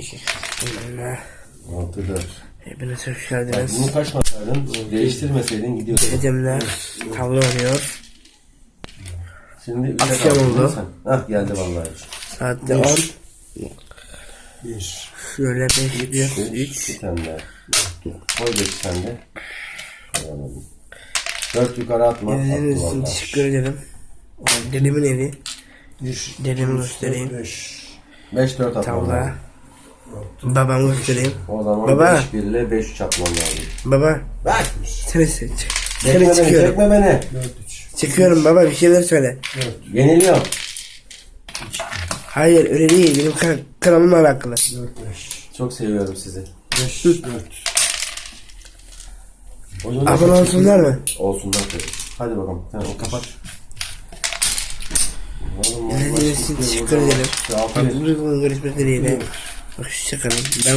Bismillah. 6 4. Hepiniz hoş geldiniz. bunu kaçmasaydın, değiştirmeseydin gidiyor. Dedemler tavla oynuyor. Şimdi 3'e Akşam oldu. Hah geldi vallahi. Saatte 10. Bir. Şöyle 5 1 3. 3. Bir tane daha. Koy beş sen de. 4 yukarı atma. Attı Dedeniz için teşekkür ederim. Dedemin evi. Dedemi göstereyim. dört, Beş. 5 4 atmam Tavla. Babamı göstereyim. O zaman Baba. 5 1 ile 5 3 atmam lazım. Baba. Bak. Seni seç. Çekme Seni beni, çıkıyorum. çekme beni. Dört üç. Çıkıyorum baba bir şeyler söyle. Yeniliyorum. Hayır öyle değil. Benim kan kanalımla alakalı. Çok seviyorum sizi. Beş dört. Oyunun Abone olsunlar mı? Olsunlar tabii. Hadi bakalım. Tamam kapat. Oğlum, İzlediğiniz için vallahi teşekkür ederim. Bugün görüşmek dileğiyle. Hoşçakalın. Ben